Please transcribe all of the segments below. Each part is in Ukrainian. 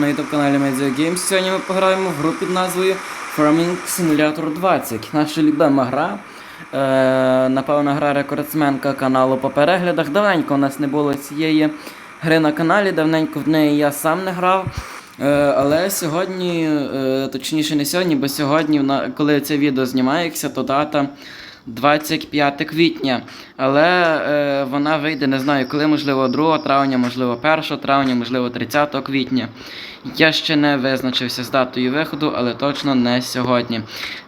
на youtube каналі Media Games. Сьогодні ми пограємо в гру під назвою Farming Simulator 20. Наша любима гра. Е, напевно, гра рекордсменка каналу по переглядах. Давненько у нас не було цієї гри на каналі, давненько в неї я сам не грав. Е, але сьогодні, е, точніше не сьогодні, бо сьогодні, коли це відео знімається, то дата 25 квітня. Але е, вона вийде, не знаю коли, можливо, 2 травня, можливо, 1 травня, можливо, 30 квітня. Я ще не визначився з датою виходу, але точно не сьогодні.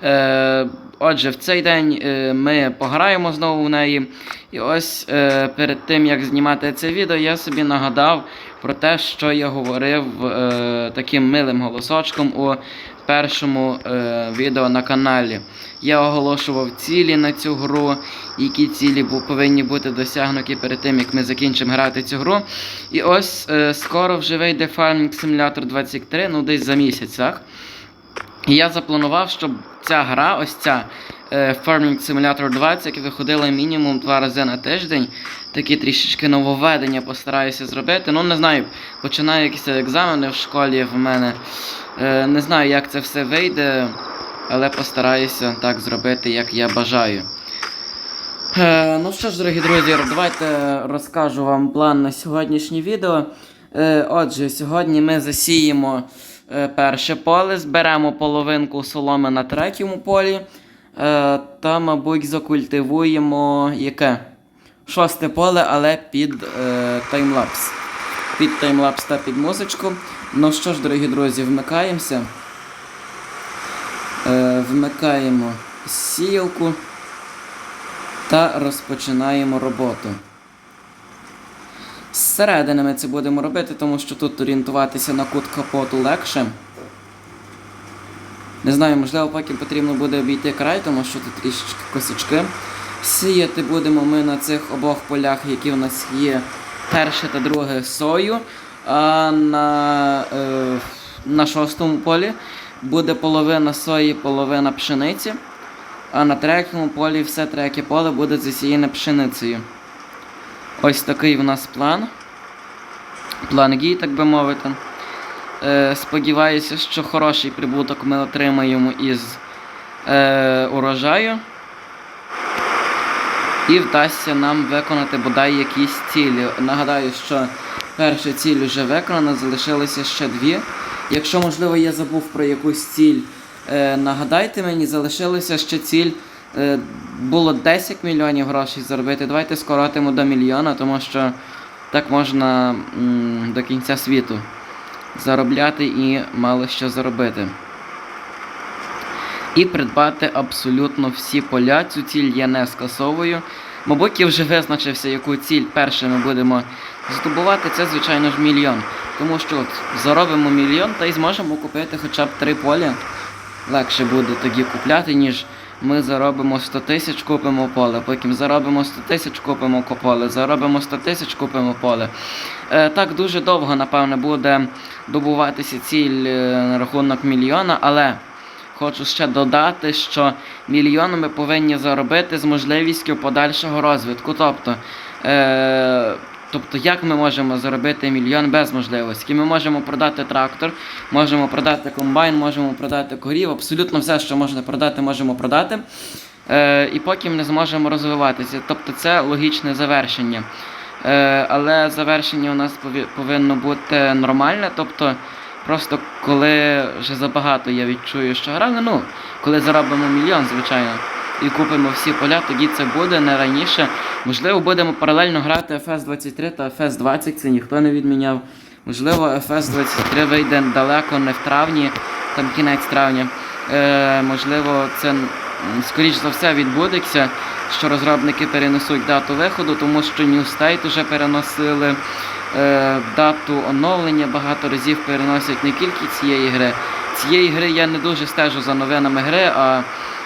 Е, отже, в цей день е, ми пограємо знову в неї. І ось е, перед тим як знімати це відео, я собі нагадав про те, що я говорив е, таким милим голосочком у першому е, відео на каналі. Я оголошував цілі на цю гру, які цілі повинні бути досягнуті перед тим, як ми закінчимо грати цю гру. І ось е, скоро вже вийде Farming Simulator 23, ну десь за місяць, так? І я запланував, щоб ця гра, ось ця Farming Simulator 20, виходила мінімум два рази на тиждень. Такі трішечки нововведення постараюся зробити. Ну, не знаю, починаю якісь екзамени в школі в мене. Е, не знаю, як це все вийде, але постараюся так зробити, як я бажаю. Е, ну що ж, дорогі друзі, давайте розкажу вам план на сьогоднішнє відео. Е, отже, сьогодні ми засіємо е, перше поле, зберемо половинку соломи на третьому полі. Е, та, мабуть, закультивуємо яке? Шосте поле, але під е, таймлапс. Під таймлапс та під музичку. Ну що ж, дорогі друзі, вмикаємося. Е, вмикаємо сіялку та розпочинаємо роботу. Зсередини ми це будемо робити, тому що тут орієнтуватися на кут капоту легше. Не знаю, можливо, потім потрібно буде обійти край, тому що тут трішечки косячки. Сіяти будемо ми на цих обох полях, які в нас є перше та друге сою. А на, е, на шостому полі буде половина сої, половина пшениці. А на третьому полі все третє поле буде засіяне пшеницею. Ось такий в нас план. План гій, так би мовити. Е, сподіваюся, що хороший прибуток ми отримаємо із е, урожаю. І вдасться нам виконати бодай якісь цілі. Нагадаю, що перша ціль вже виконана, залишилося ще дві. Якщо, можливо, я забув про якусь ціль, е, нагадайте мені, залишилося ще ціль. Е, було 10 мільйонів грошей заробити. Давайте скоротимо до мільйона, тому що так можна м, до кінця світу заробляти і мало що заробити. І придбати абсолютно всі поля. Цю ціль я не скасовую. Мабуть, я вже визначився, яку ціль перше ми будемо здобувати. Це, звичайно ж, мільйон. Тому що от заробимо мільйон та й зможемо купити хоча б три поля. Легше буде тоді купляти, ніж ми заробимо 100 тисяч, купимо поле. Потім заробимо 100 тисяч, купимо поле. Заробимо 100 тисяч, купимо поле. Так дуже довго, напевне, буде добуватися ціль е, на рахунок мільйона, але. Хочу ще додати, що мільйон ми повинні заробити з можливістю подальшого розвитку. Тобто, е, тобто, як ми можемо заробити мільйон без можливості? Ми можемо продати трактор, можемо продати комбайн, можемо продати корів, абсолютно все, що можна продати, можемо продати. Е, і потім не зможемо розвиватися. Тобто це логічне завершення. Е, але завершення у нас пові- повинно бути нормальне. Тобто, Просто коли вже забагато я відчую, що грали, ну, коли заробимо мільйон, звичайно, і купимо всі поля, тоді це буде не раніше. Можливо, будемо паралельно грати FS23 та FS20, це ніхто не відміняв. Можливо, FS23 вийде далеко не в травні, там кінець травня. Е, можливо, це скоріш за все відбудеться, що розробники перенесуть дату виходу, тому що New State вже переносили е, дату оновлення багато разів переносять не тільки цієї гри. Цієї гри я не дуже стежу за новинами гри, а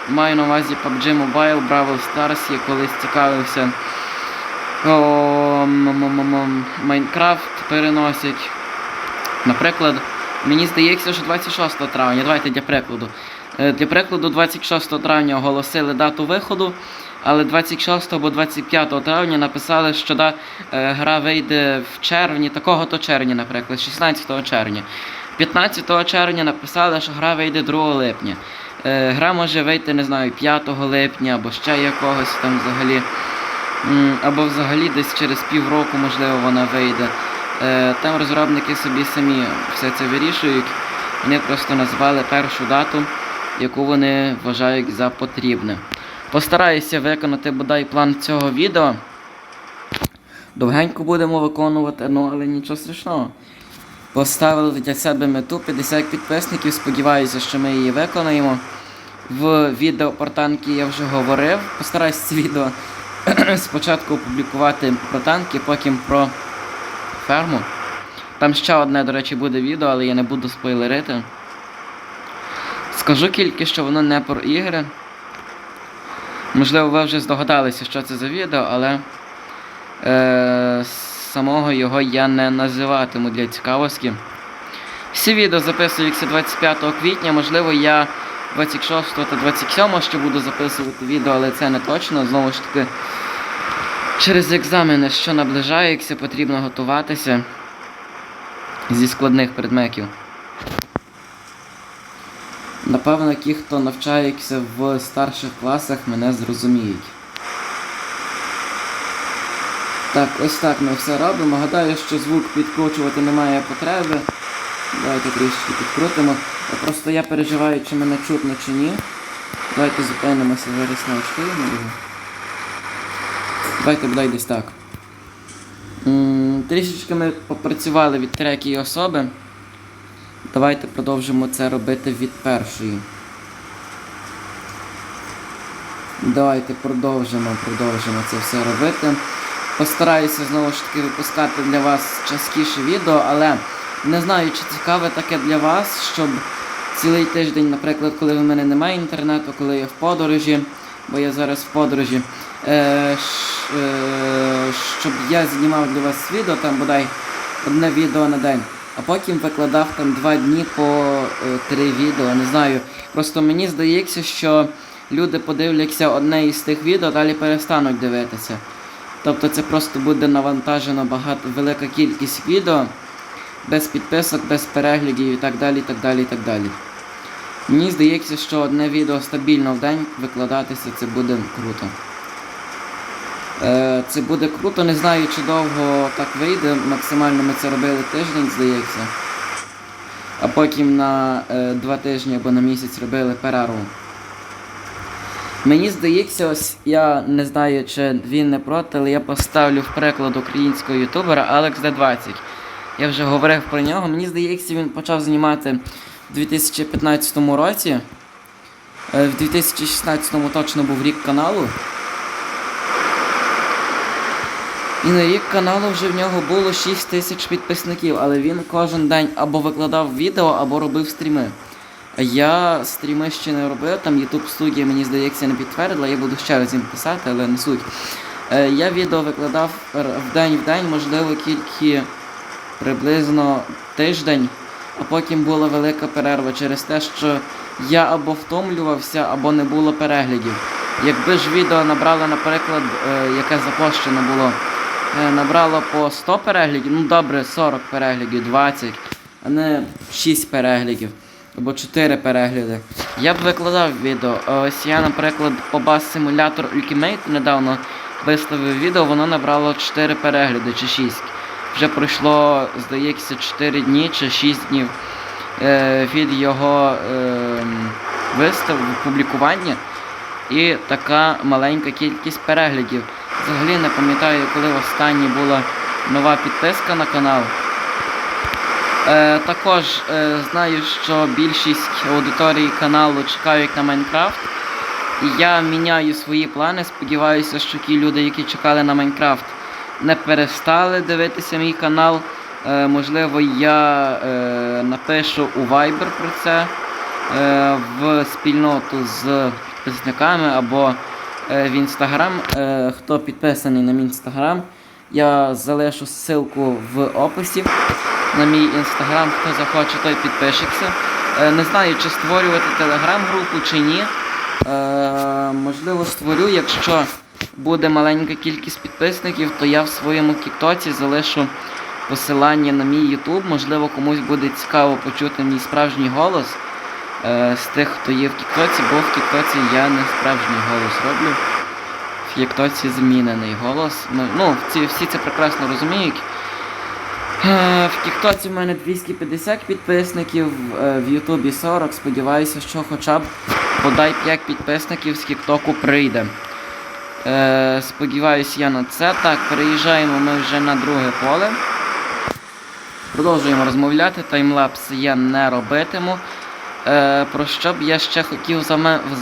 маю на увазі PUBG Mobile, Brawl Stars, я колись цікавився. Майнкрафт переносять. Наприклад, Мені здається, що 26 травня. Давайте для прикладу. Е, Для прикладу, 26 травня оголосили дату виходу, але 26 або 25 травня написали, що да, е, гра вийде в червні, такого-то червня, наприклад, 16 червня. 15 червня написали, що гра вийде 2 липня. Е, Гра може вийти, не знаю, 5 липня або ще якогось там взагалі. Або взагалі десь через півроку, можливо, вона вийде. Е, Там розробники собі самі все це вирішують. Вони просто назвали першу дату, яку вони вважають за потрібне. Постараюся виконати бодай план цього відео. Довгенько будемо виконувати, ну але нічого страшного. Поставили для себе мету 50 підписників, сподіваюся, що ми її виконаємо. В відео про танки я вже говорив. Постараюсь це відео спочатку опублікувати про танки, потім про ферму. Там ще одне, до речі, буде відео, але я не буду спойлерити. Скажу тільки, що воно не про ігри. Можливо, ви вже здогадалися, що це за відео, але е, самого його я не називатиму для цікавості. Всі відео записуються 25 квітня, можливо, я 26 та 27 ще буду записувати відео, але це не точно. Знову ж таки, через екзамени, що наближаються, потрібно готуватися зі складних предметів. Напевно, ті, хто навчається в старших класах, мене зрозуміють. Так, ось так ми все робимо. Гадаю, що звук підкручувати немає потреби. Давайте трішки підкрутимо. Просто я переживаю, чи мене чутно чи ні. Давайте зупинимося зараз на очки. Давайте бодай десь так. М, Трішечки ми попрацювали від третьої особи. Давайте продовжимо це робити від першої. Давайте продовжимо, продовжимо це все робити. Постараюся знову ж таки випускати для вас частіше відео, але не знаю, чи цікаве таке для вас, щоб цілий тиждень, наприклад, коли в мене немає інтернету, коли я в подорожі, бо я зараз в подорожі, е, е, щоб я знімав для вас відео, там бодай одне відео на день, а потім викладав там два дні по е, три відео, не знаю. Просто мені здається, що люди подивляться одне із тих відео, далі перестануть дивитися. Тобто це просто буде навантажено багато велика кількість відео, без підписок, без переглядів і так далі. так далі, так далі. Мені здається, що одне відео стабільно в день викладатися це буде круто. Е, це буде круто, не знаю, чи довго так вийде. Максимально ми це робили тиждень, здається. А потім на е, два тижні або на місяць робили перерву. Мені здається, ось я не знаю, чи він не проти, але я поставлю в переклад українського ютубера Alex D20. Я вже говорив про нього. Мені здається, він почав знімати в 2015 році. Е, В 2016 точно був рік каналу. І на рік каналу вже в нього було 6 тисяч підписників, але він кожен день або викладав відео, або робив стріми. Я стріми ще не робив, там YouTube студія, мені здається, не підтвердила, я буду ще раз їм писати, але не суть. Е, Я відео викладав в день в день, можливо, тільки приблизно тиждень, а потім була велика перерва через те, що я або втомлювався, або не було переглядів. Якби ж відео набрало, наприклад, е, яке запущено було, е, набрало по 100 переглядів, ну добре, 40 переглядів, 20, а не 6 переглядів або 4 перегляди. Я б викладав відео. Ось я, наприклад, по Simulator Ultimate недавно виставив відео, воно набрало 4 перегляди чи 6. Вже пройшло, здається, 4 дні чи 6 днів е, від його е, вистав, публікування. І така маленька кількість переглядів. Взагалі не пам'ятаю, коли останнє була нова підписка на канал. Е, також е, знаю, що більшість аудиторії каналу чекають на Майнкрафт. І я міняю свої плани. Сподіваюся, що ті люди, які чекали на Майнкрафт, не перестали дивитися мій канал. Е, можливо, я напишу у Viber про це в спільноту з підписниками або в. Е, хто підписаний на мій Instagram, я залишу ссылку в описі. На мій інстаграм. Хто захоче, той підпишеться. Е, Не знаю, чи створювати телеграм-групу чи ні. Е, можливо, створю, якщо буде маленька кількість підписників, то я в своєму кіктоці залишу посилання на мій Ютуб. Можливо, комусь буде цікаво почути мій справжній голос е, з тих, хто є в Кіктоці, бо в Кіктоці я не справжній голос роблю. В Кіктоці змінений голос. Ну, ну всі це прекрасно розуміють. Е, В Тіктоці в мене 250 підписників, е, в Ютубі 40. Сподіваюся, що хоча б бодай 5 підписників з Тіктоку прийде. Е, Сподіваюсь я на це. Так, переїжджаємо ми вже на друге поле. Продовжуємо розмовляти. Таймлапс я не робитиму. Про що б я ще хотів з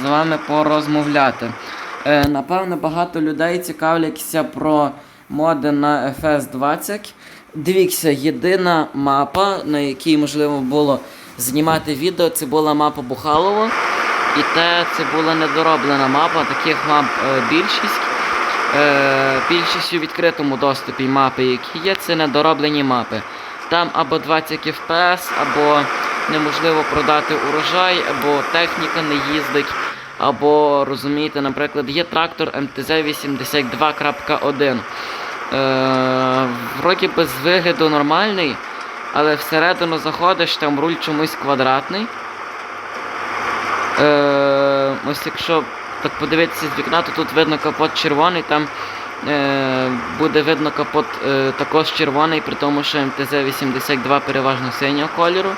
вами, порозмовляти? Напевно, багато людей цікавляться про моди на FS20. Дивіться, єдина мапа, на якій можливо було знімати відео, це була мапа Бухалово. І те це була недороблена мапа, таких мап е, більшість. Е, більшість у відкритому доступі мапи, які є, це недороблені мапи. Там або 20 FPS, або неможливо продати урожай, або техніка не їздить, або розумієте, наприклад, є трактор МТЗ-82.1. Е, вроді би з вигляду нормальний, але всередину заходиш, там руль чомусь квадратний. Е, ось якщо так подивитися з вікна, то тут видно капот червоний, там е, буде видно капот е, також червоний, при тому, що МТЗ-82 переважно синього кольору.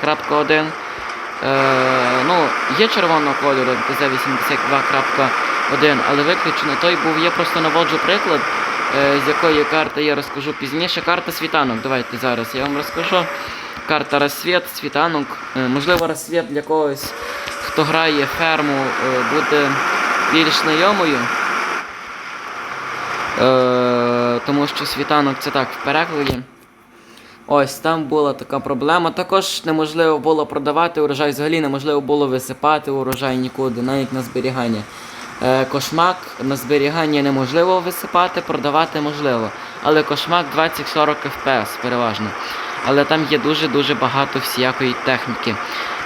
Крапка 1. Е, ну, є червоного кольору МТЗ-82.1, але виключено той був. Я просто наводжу приклад, з якої карти я розкажу пізніше. Карта світанок. Давайте зараз я вам розкажу. Карта розсвіт, світанок. Е, можливо, розсвіт для когось, хто грає ферму, е, буде більш знайомою. Е, тому що світанок це так в перекладі. Ось там була така проблема. Також неможливо було продавати урожай, взагалі неможливо було висипати урожай нікуди, навіть на зберігання. Е, кошмак на зберігання неможливо висипати, продавати можливо. Але кошмак 20-40 FPS переважно. Але там є дуже-дуже багато всіякої техніки.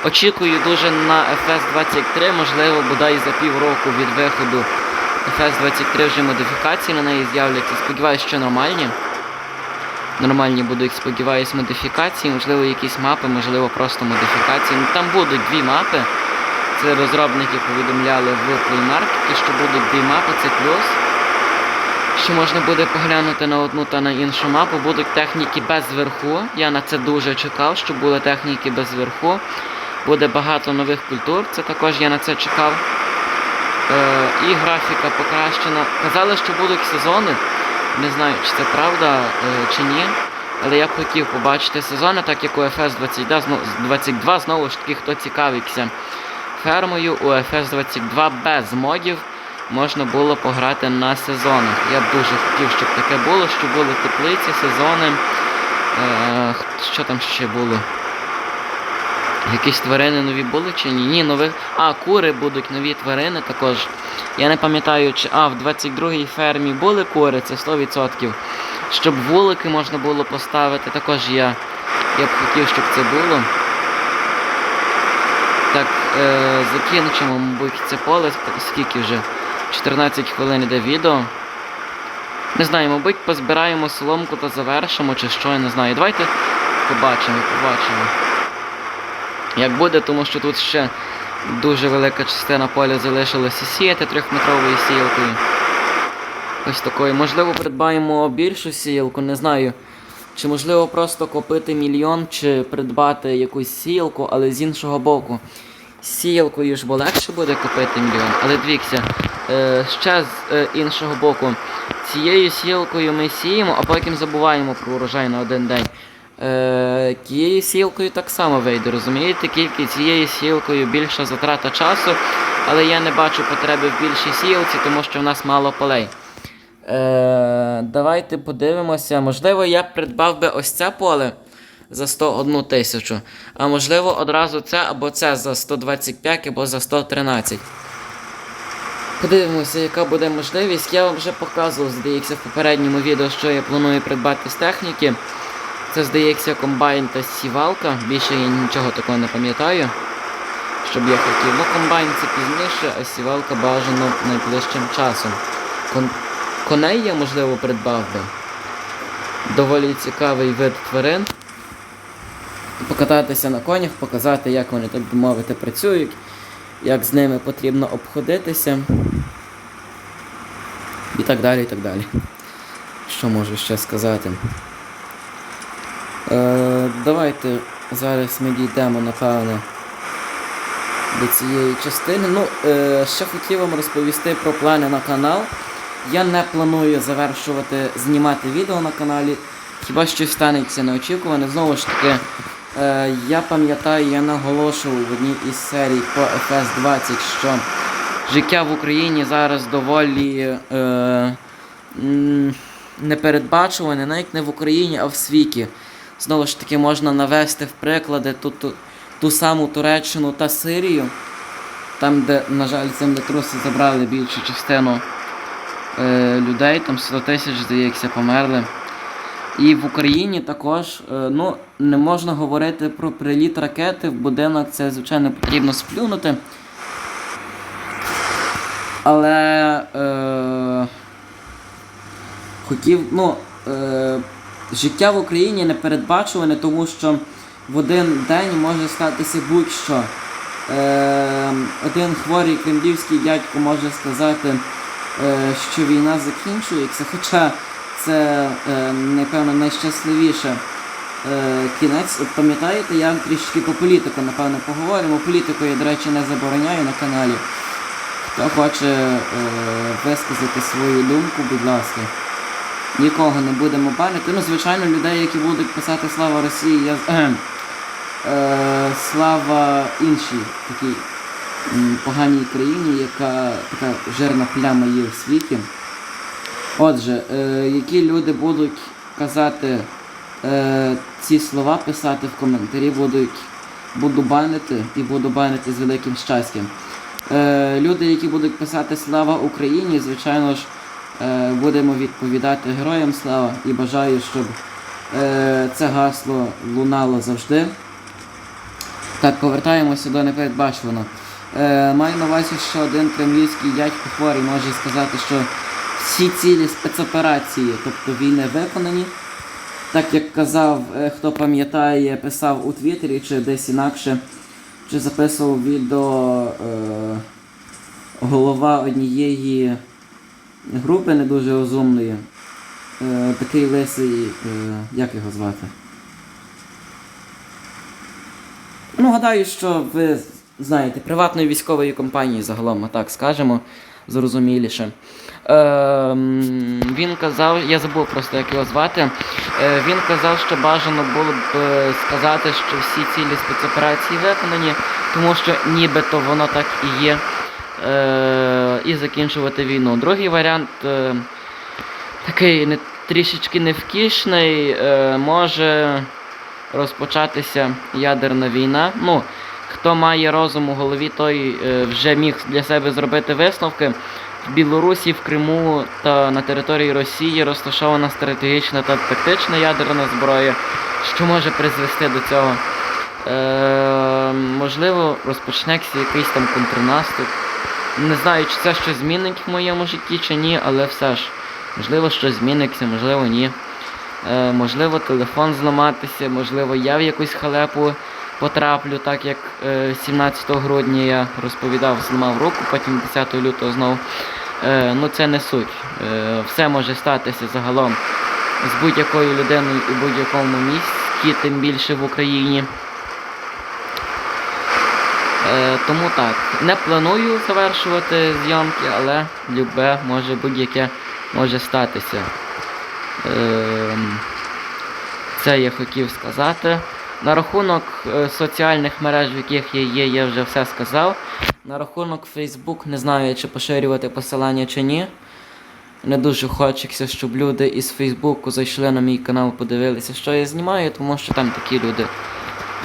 Очікую дуже на FS23, можливо, бодай за півроку від виходу FS23 вже модифікації на неї з'являться. Сподіваюсь, що нормальні. Нормальні будуть, сподіваюсь, модифікації, можливо, якісь мапи, можливо, просто модифікації. Ну там будуть дві мапи. Це розробники повідомляли в Market, що будуть дві мапи, це плюс. Що можна буде поглянути на одну та на іншу мапу. Будуть техніки без верху. Я на це дуже чекав, що були техніки без верху. Буде багато нових культур, це також я на це чекав. Е, і графіка покращена. Казали, що будуть сезони. Не знаю, чи це правда е, чи ні. Але я б хотів побачити сезони, так як у FS 22, 22 знову ж таки, хто цікавиться фермою, у FS 22 без модів можна було пограти на сезонах. Я б дуже хотів, щоб таке було, щоб були теплиці, сезони. Е, що там ще було? Якісь тварини нові були чи ні? Ні, нових. А, кури будуть нові тварини також. Я не пам'ятаю, чи. А, в 22-й фермі були кури, це 100%. Щоб вулики можна було поставити, також я, я б хотів, щоб це було. Е, закінчимо, мабуть, це поле, скільки вже? 14 хвилин йде відео. Не знаю, мабуть, позбираємо соломку та завершимо, чи що, я не знаю. Давайте побачимо, побачимо. Як буде, тому що тут ще дуже велика частина поля залишилася сіяти трьохметровою сіялкою. Ось такою. Можливо, придбаємо більшу сіялку, не знаю. Чи можливо просто купити мільйон, чи придбати якусь сіялку, але з іншого боку. З сіялкою ж бо легше буде купити мільйон. Але дивіться, е, ще з е, іншого боку, цією сіялкою ми сіємо, а потім забуваємо про урожай на один день. Е, тією сілкою так само вийде, розумієте? Тільки цією сілкою більша затрата часу, але я не бачу потреби в більшій сілці, тому що в нас мало полей. Е, давайте подивимося. Можливо, я придбав би ось це поле за 101 тисячу. А можливо, одразу це або це за 125 або за 113. Подивимося, яка буде можливість. Я вам вже показував, здається, в попередньому відео, що я планую придбати з техніки. Це здається комбайн та сівалка. Більше я нічого такого не пам'ятаю. Щоб я хотів. Ну, комбайн це пізніше, а сівалка бажано найближчим часом. Кон... Коней я, можливо, придбав би. Доволі цікавий вид тварин. Покататися на конях, показати, як вони, так би мовити, працюють, як з ними потрібно обходитися. І так далі, і так далі. Що можу ще сказати? Е, давайте зараз ми дійдемо, напевно, до цієї частини. Ну, е, ще хотів вам розповісти про плани на канал. Я не планую завершувати знімати відео на каналі. Хіба щось станеться неочікуване. Знову ж таки, е, я пам'ятаю, я наголошував в одній із серій по FS20, що життя в Україні зараз доволі е, непередбачуване, навіть не в Україні, а в світі. Знову ж таки, можна навести в приклади ту, ту, ту саму Туреччину та Сирію, там, де, на жаль, землетруси забрали більшу частину е, людей, там 100 тисяч, здається, померли. І в Україні також е, ну, не можна говорити про приліт ракети в будинок, це, звичайно, потрібно сплюнути. Але е, хотів, ну, е, життя в Україні не передбачуване, тому що в один день може статися будь-що. Е, один хворий кремлівський дядько може сказати, е, що війна закінчується, хоча це, е, напевно, найщасливіше е, кінець. Пам'ятаєте, я трішки по політику, напевно, поговоримо. Політику я, до речі, не забороняю на каналі. Хто хоче е, висказати свою думку, будь ласка. Нікого не будемо банити. Ну, звичайно, людей, які будуть писати Слава Росії, я е, слава іншій такій поганій країні, яка така жирна пляма є в світі. Отже, е, які люди будуть казати е, ці слова, писати в коментарі, будуть буду банити і буду банити з великим щастям. Е, люди, які будуть писати Слава Україні, звичайно ж, е, будемо відповідати героям слава і бажаю, щоб е, це гасло лунало завжди. Так, повертаємося до непередбачуваного. Е, маю на увазі, що один кремлівський дядько хворий може сказати, що всі цілі спецоперації, тобто війни виконані. Так як казав, е, хто пам'ятає, писав у Твіттері чи десь інакше, чи записував відео е, голова однієї групи не дуже розумної. Е, такий лисий, е, як його звати? Ну, гадаю, що ви знаєте, приватної військової компанії загалом, так скажемо, зрозуміліше. Ем, він казав, я забув просто, як його звати. Е, він казав, що бажано було б е, сказати, що всі цілі спецоперації виконані, тому що нібито воно так і є. Е, і закінчувати війну. Другий варіант е, такий не, трішечки невкішний, е, може розпочатися ядерна війна. Ну, хто має розум у голові, той е, вже міг для себе зробити висновки. В Білорусі, в Криму та на території Росії розташована стратегічна та тактична ядерна зброя, що може призвести до цього. Е, можливо, розпочнеться якийсь там контрнаступ. Не знаю, чи це щось змінить в моєму житті чи ні, але все ж, можливо, щось зміниться, можливо, ні. Е, можливо, телефон зламатися, можливо, я в якусь халепу потраплю, так як е, 17 грудня я розповідав, зламав руку, потім 10 лютого знову. Е, ну це не суть. Е, все може статися загалом з будь-якою людиною у будь-якому місці, тим більше в Україні. Е, тому так, не планую завершувати зйомки, але любе може будь-яке може статися. Ем, Це я хотів сказати. На рахунок е, соціальних мереж, в яких я є, я вже все сказав. На рахунок Facebook не знаю, чи поширювати посилання чи ні. Не дуже хочеться, щоб люди із Фейсбуку зайшли на мій канал, подивилися, що я знімаю, тому що там такі люди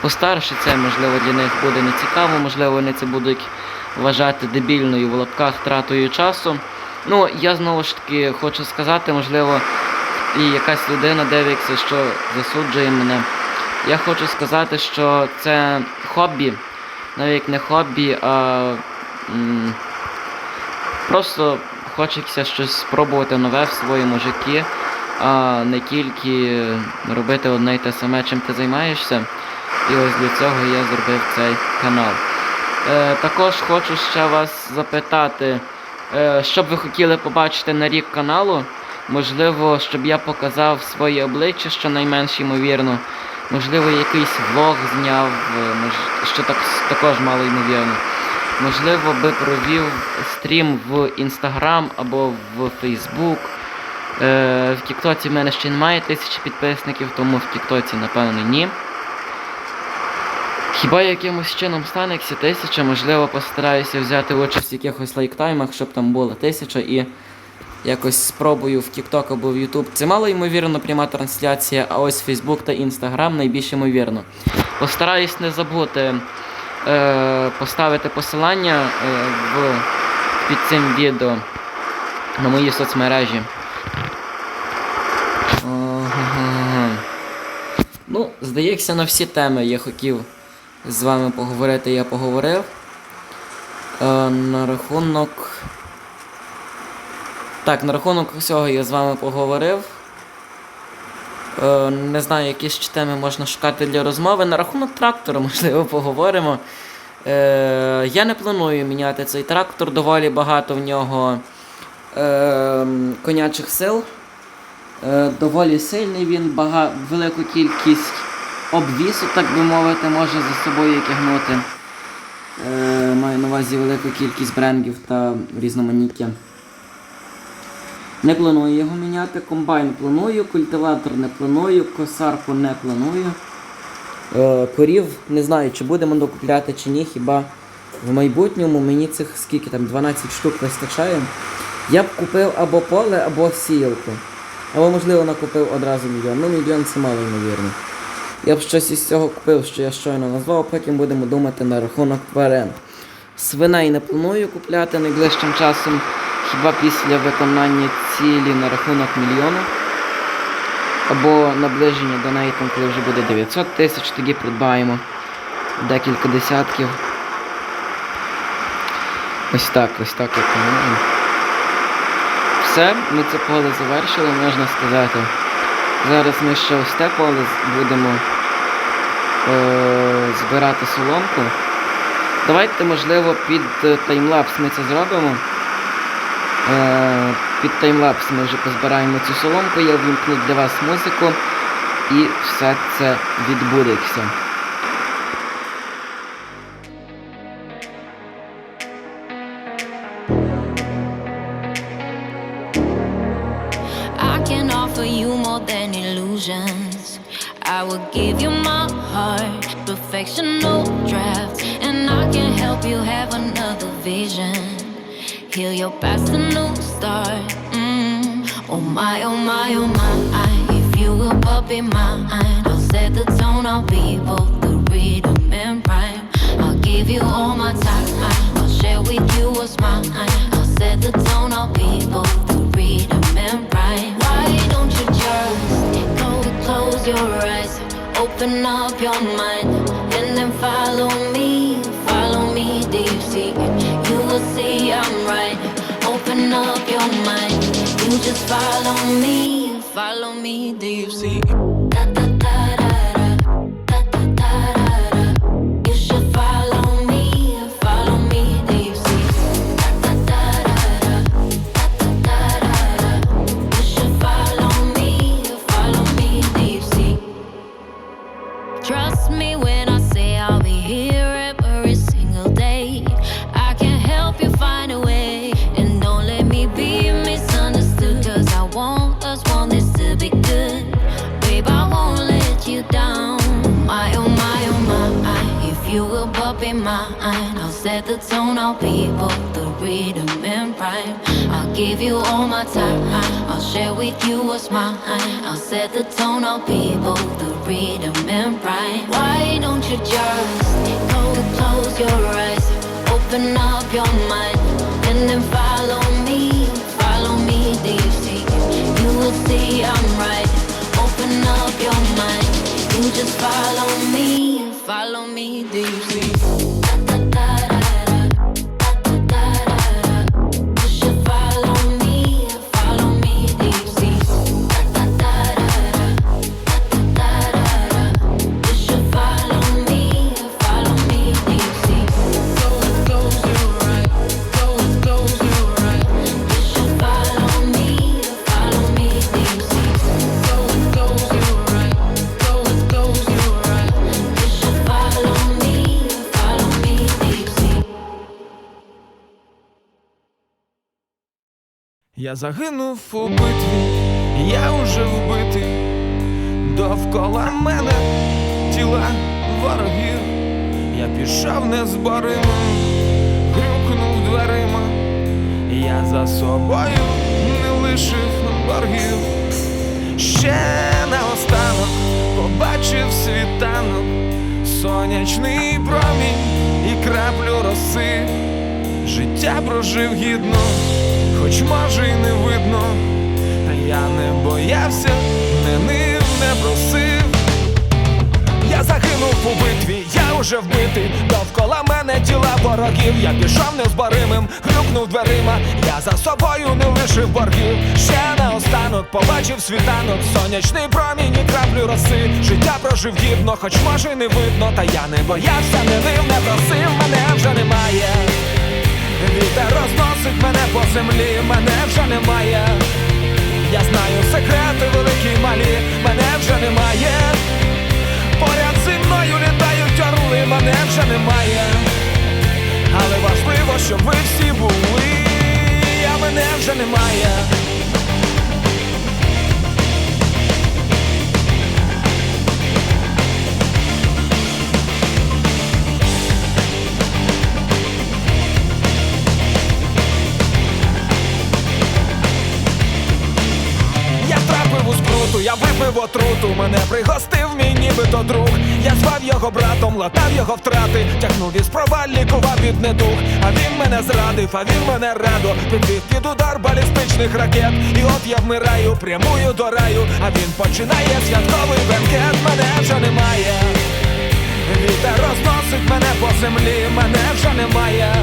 постарші, це можливо для них буде не цікаво, можливо, вони це будуть вважати дебільною в лапках тратою часу. Ну, я знову ж таки хочу сказати, можливо, і якась людина дивиться, що засуджує мене. Я хочу сказати, що це хобі, навіть не хобі, а м, просто хочеться щось спробувати нове в своєму житті, а не тільки робити одне й те саме, чим ти займаєшся. І ось для цього я зробив цей канал. Е, також хочу ще вас запитати, е, що б ви хотіли побачити на рік каналу. Можливо, щоб я показав своє обличчя, що найменш ймовірно. Можливо, якийсь влог зняв, е, що так, також мало ймовірно. Можливо, би провів стрім в Інстаграм або в Фейсбук. Е, в Тіктоці в мене ще немає тисячі підписників, тому в Тіктоці, напевно, ні. Хіба якимось чином станеться тисяча, можливо, постараюся взяти участь в якихось лайктаймах, щоб там було тисяча і якось спробую в TikTok або в YouTube. Це мало ймовірно пряма трансляція, а ось Facebook та Instagram найбільш ймовірно. Постараюсь не забути е, поставити посилання е, в, під цим відео на мої соцмережі. Ну, здається, на всі теми я хотів з вами поговорити, я поговорив. Е, на рахунок. Так, на рахунок усього я з вами поговорив. Е, не знаю, які ще теми можна шукати для розмови. На рахунок трактора, можливо, поговоримо. Е, я не планую міняти цей трактор, доволі багато в нього е, конячих сил. Доволі сильний він, бага... велику кількість обвісу, так би мовити, може за собою тягнути. Маю на увазі велику кількість брендів та різноманіття. Не планую його міняти. Комбайн планую, культиватор не планую, косарку не планую. Е, корів не знаю, чи будемо докупляти чи ні, хіба в майбутньому мені цих скільки там 12 штук вистачає. Я б купив або поле, або сіялку. Або, можливо, накупив одразу мільйон. Ну, мільйон це мало ймовірно. Я б щось із цього купив, що я щойно назвав, потім будемо думати на рахунок тварин. Свиней не планую купляти найближчим часом, хіба після виконання цілі на рахунок мільйону. Або наближення до неї, там, коли вже буде 900 тисяч, тоді придбаємо декілька десятків. Ось так, ось так планую. Все, ми це поле завершили, можна сказати. Зараз ми ще ось те поле будемо е- збирати соломку. Давайте, можливо, під е, таймлапс ми це зробимо. Е- під таймлапс ми вже позбираємо цю соломку, я ввімкну для вас музику і все це відбудеться. I can offer you more than illusions. I will give you my heart, perfection, no draft, and I can help you have another vision. Heal your past, a new start. Mm. Oh my, oh my, oh my. If you will but be mine, I'll set the tone. I'll be both the rhythm and rhyme. I'll give you all my time. I'll share with you what's mine. I'll set the tone. I'll be both the rhythm and rhyme. Why don't you just go close your eyes, open up your mind, and then follow me, follow me deep sea. You see I'm right. Open up your mind, you just follow me, follow me deep sea. Da, set the tone, I'll be both the rhythm and rhyme. I'll give you all my time, I'll share with you what's mine. I'll set the tone, I'll be both the rhythm and rhyme. Why don't you just go close your eyes, open up your mind, and then follow me, follow me deep. You will see I'm right. Open up your mind, you just follow me, follow me deep. Я загинув у битві, я уже вбитий, довкола мене тіла ворогів, я пішов незборимим, грюкнув дверима, я за собою не лишив боргів. Ще наостанок побачив світанок, сонячний промінь і краплю роси. Життя прожив гідно, хоч може й не видно, та я не боявся, не нив, не просив. Я загинув у битві, я уже вбитий. Довкола мене тіла ворогів. Я пішов незборимим, грюкнув дверима. Я за собою не лишив боргів. Ще наостанок побачив світанок, сонячний промінь і краплю роси. Життя прожив гідно, хоч може й не видно, та я не боявся, не нив, не просив, мене вже немає. Вітер розносить мене по землі, мене вже немає. Я знаю секрети великі малі, мене вже немає. Поряд зі мною літають орли, мене вже немає. Але важливо, щоб ви всі були, а мене вже немає. Скруту, отруту, мене пригостив мій нібито друг. Я звав його братом, латав його втрати, тягнув із проваль, лікував від недуг. А він мене зрадив, а він мене радо підвів під удар балістичних ракет. І от я вмираю, прямую до раю, а він починає святковий бенкет, мене вже немає. Вітер розносить мене по землі, мене вже немає.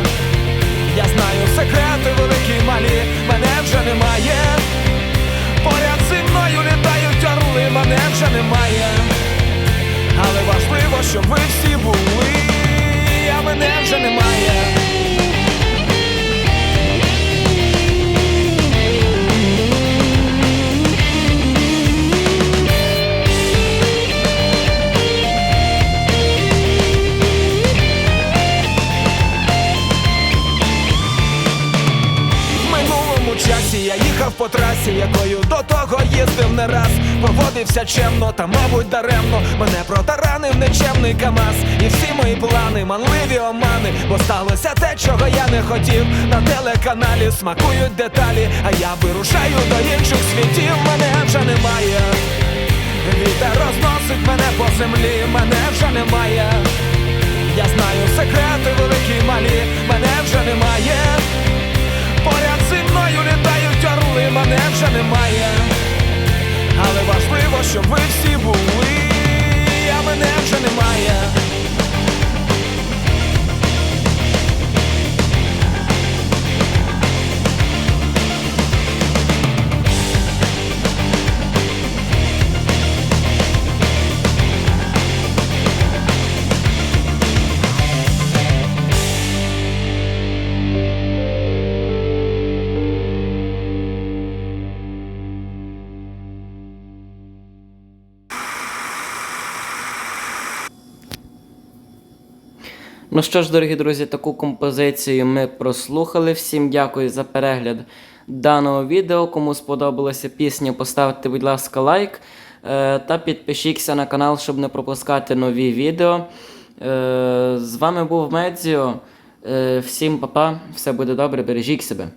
Я знаю секрети великі малі, мене вже немає. Поряд орли, мене вже немає. Але важливо, щоб ви всі були, а мене вже немає. По трасі, якою до того їздив не раз. Поводився чемно, та мабуть даремно. Мене протаранив нечемний КАМАЗ. І всі мої плани, манливі омани. Бо сталося те, чого я не хотів. На телеканалі смакують деталі, а я вирушаю до інших світів. Мене вже немає. Вітер розносить мене по землі, мене вже немає. Я знаю секрети великі малі, мене вже немає. Поряд орли, мене вже немає. Але важливо, щоб ви всі були, а мене вже немає. Ну що ж, дорогі друзі, таку композицію ми прослухали. Всім дякую за перегляд даного відео. Кому сподобалася пісня, поставте, будь ласка, лайк е, та підпишіться на канал, щоб не пропускати нові відео. Е, з вами був Медзіо. Е, всім па-па, все буде добре, бережіть себе.